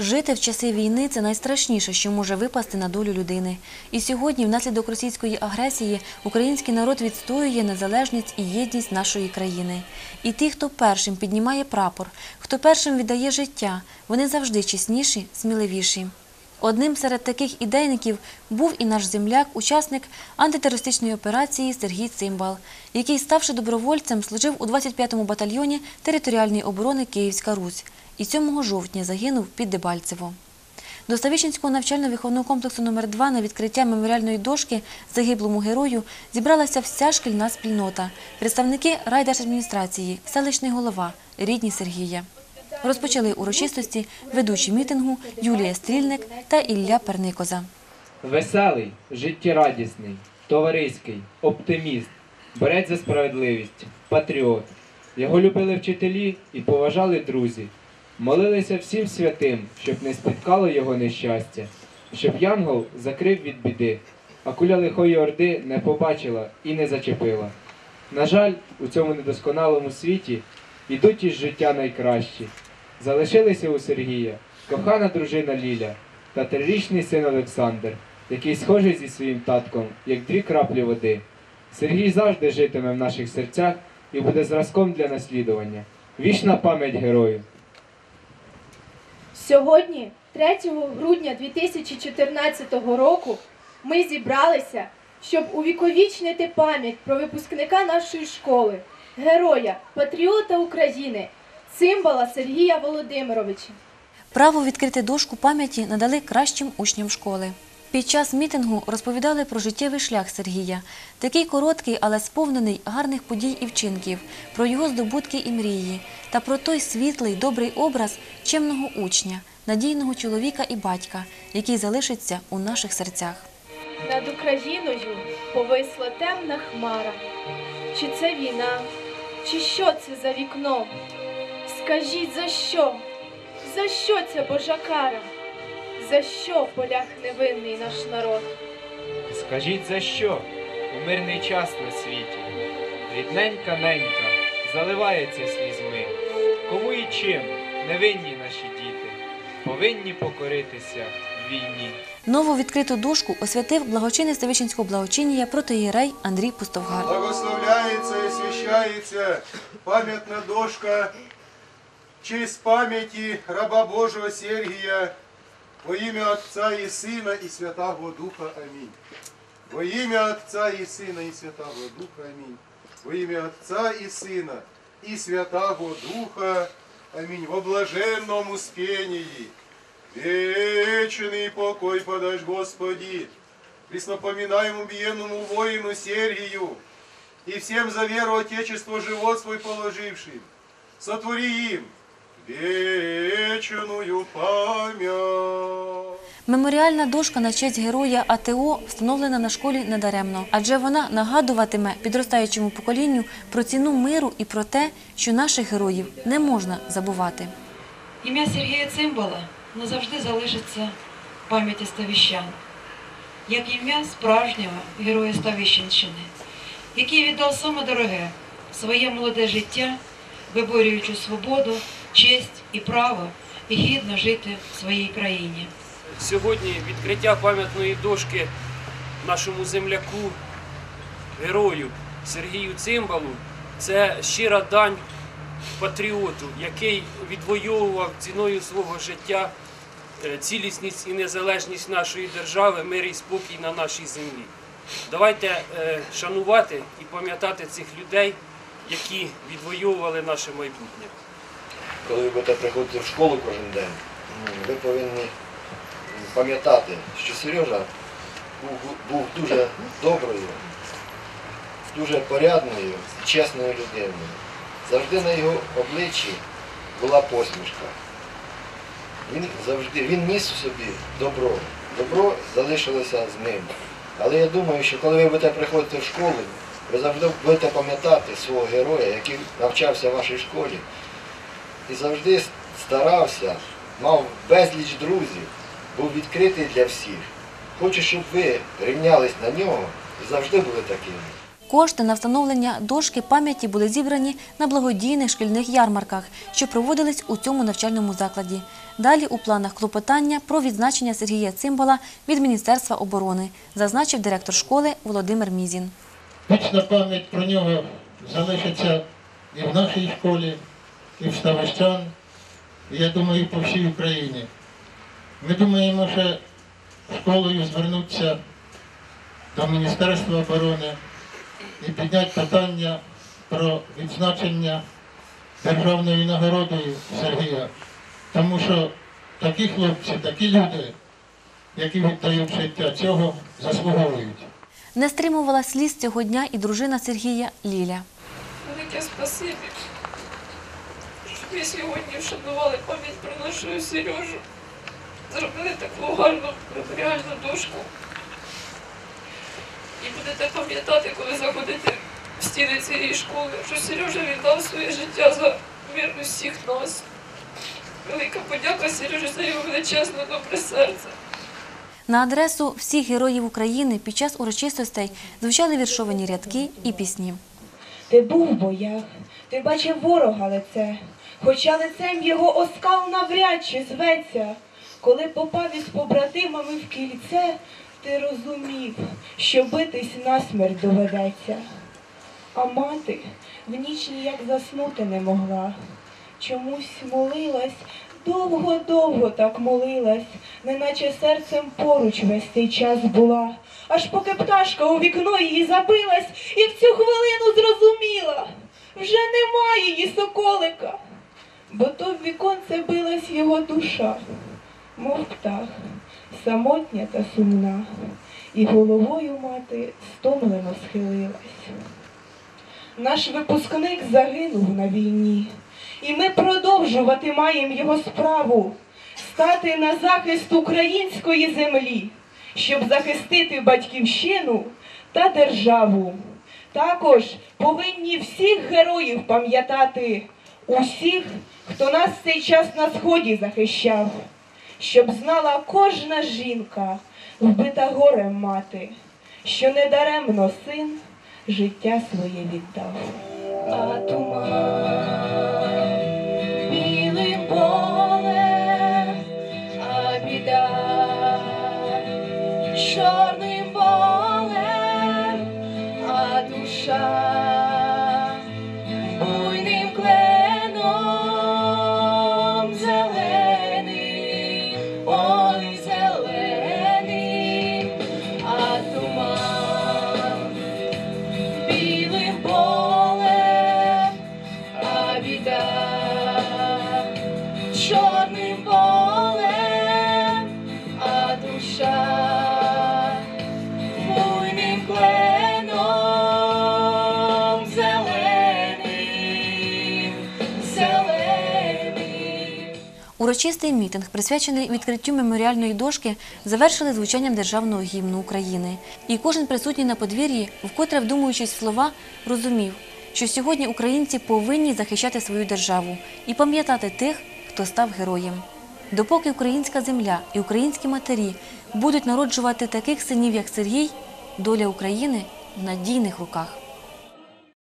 Жити в часи війни це найстрашніше, що може випасти на долю людини. І сьогодні, внаслідок російської агресії, український народ відстоює незалежність і єдність нашої країни. І ті, хто першим піднімає прапор, хто першим віддає життя, вони завжди чесніші, сміливіші. Одним серед таких ідейників був і наш земляк, учасник антитерористичної операції Сергій Цимбал, який, ставши добровольцем, служив у 25-му батальйоні територіальної оборони Київська Русь і 7 жовтня загинув під Дебальцево. До Ставищенського навчально-виховного комплексу номер 2 на відкриття меморіальної дошки загиблому герою зібралася вся шкільна спільнота, представники райдержадміністрації, селищний голова, рідні Сергія. Розпочали урочистості ведучі мітингу Юлія Стрільник та Ілля Перникоза. Веселий, життєрадісний, товариський, оптиміст, борець за справедливість, патріот. Його любили вчителі і поважали друзі. Молилися всім святим, щоб не спіткало його нещастя, щоб Янгол закрив від біди, а куля лихої орди не побачила і не зачепила. На жаль, у цьому недосконалому світі ідуть із життя найкращі. Залишилися у Сергія кохана дружина Ліля та трирічний син Олександр, який схожий зі своїм татком, як дві краплі води. Сергій завжди житиме в наших серцях і буде зразком для наслідування. Вічна пам'ять герою! Сьогодні, 3 грудня 2014 року, ми зібралися, щоб увіковічнити пам'ять про випускника нашої школи, героя, патріота України, символа Сергія Володимировича. Право відкрити дошку пам'яті надали кращим учням школи. Під час мітингу розповідали про життєвий шлях Сергія, такий короткий, але сповнений гарних подій і вчинків, про його здобутки і мрії, та про той світлий, добрий образ чемного учня, надійного чоловіка і батька, який залишиться у наших серцях. Над Україною повисла темна хмара. Чи це війна, чи що це за вікном? Скажіть за що? За що ця божа кара? За що в полях невинний наш народ? Скажіть за що у мирний час на світі? Рідненька ненька заливається слізьми. Кому і чим невинні наші діти повинні покоритися в війні. Нову відкриту дошку освятив благочинний Ставищенського благочинія протоєрей Андрій Пустовгар. Благословляється і свящається пам'ятна дошка в честь пам'яті раба Божого Сергія во ім'я Отця і Сина і Святого Духа. Амінь. Во ім'я Отця і Сина і Святого Духа. Амінь. Во ім'я Отця і Сина і Святого Духа. Амінь. Во блаженному спенії. Вечный покой подашь, Господи, Преснопоминаемому биенному воину Сергию и всем за веру Отечество живот свой положившим, сотвори им вечную память. Меморіальна дошка на честь героя АТО встановлена на школі недаремно, адже вона нагадуватиме підростаючому поколінню про ціну миру і про те, що наших героїв не можна забувати. Ім'я Сергія Цимбала назавжди залишиться в пам'яті ставіщан, як ім'я справжнього героя Ставищенщини, який віддав саме дороге своє молоде життя, виборюючи свободу, честь і право і гідно жити в своїй країні. Сьогодні відкриття пам'ятної дошки нашому земляку, герою Сергію Цимбалу це щира дань патріоту, який відвоював ціною свого життя е, цілісність і незалежність нашої держави, мир і спокій на нашій землі. Давайте е, шанувати і пам'ятати цих людей, які відвоювали наше майбутнє. Коли ви будете приходити в школу кожен день, ви повинні пам'ятати, що Сережа був, був дуже доброю, дуже порядною, і чесною людиною. Завжди на його обличчі була посмішка. Він завжди він ніс у собі добро. Добро залишилося з ним. Але я думаю, що коли ви будете приходити в школу, ви завжди будете пам'ятати свого героя, який навчався в вашій школі і завжди старався, мав безліч друзів, був відкритий для всіх. Хочу, щоб ви рівнялись на нього і завжди були такими. Кошти на встановлення дошки пам'яті були зібрані на благодійних шкільних ярмарках, що проводились у цьому навчальному закладі. Далі у планах клопотання про відзначення Сергія Цимбала від Міністерства оборони, зазначив директор школи Володимир Мізін. Вічна пам'ять про нього залишиться і в нашій школі, Ставищан, я думаю, по всій Україні. Ми думаємо, що школою звернутися до Міністерства оборони і підняти питання про відзначення державною нагородою Сергія. Тому що такі хлопці, такі люди, які віддають життя, цього заслуговують. Не стримувала сліз цього дня і дружина Сергія Ліля. Велике спасибі, ви сьогодні вшанували пам'ять про нашого Сережу. Зробили таку гарну меморіальну дошку. І будете пам'ятати, коли заходите в стіни цієї школи, що Сережа віддав своє життя за мир усіх нас. Велика подяка Сережі за його величезне добре серце. На адресу всіх героїв України під час урочистостей звучали віршовані рядки і пісні. Ти був в боях, ти бачив ворога лице, хоча лицем його оскал навряд чи зветься. Коли попав із побратимами в кільце, ти розумів, що битись насмерть доведеться. А мати в ніч ніяк заснути не могла. Чомусь молилась, довго-довго так молилась, неначе серцем поруч весь цей час була. Аж поки пташка у вікно її забилась, і в цю хвилину зрозуміла, вже немає її соколика, бо то в віконце билась його душа, мов птах, самотня та сумна, і головою мати стомлено схилилась. Наш випускник загинув на війні, і ми продовжувати маємо його справу стати на захист української землі, щоб захистити батьківщину та державу. Також повинні всіх героїв пам'ятати, усіх, хто нас цей час на сході захищав, щоб знала кожна жінка, вбита горем мати, що недаремно син життя своє віддав. А туман білим полем, а біда чорним болем, а душа Урочистий мітинг, присвячений відкриттю меморіальної дошки, завершили звучанням державного гімну України. І кожен присутній на подвір'ї, вкотре вдумуючись в слова, розумів, що сьогодні українці повинні захищати свою державу і пам'ятати тих, хто став героєм. Допоки українська земля і українські матері будуть народжувати таких синів, як Сергій, доля України в надійних руках.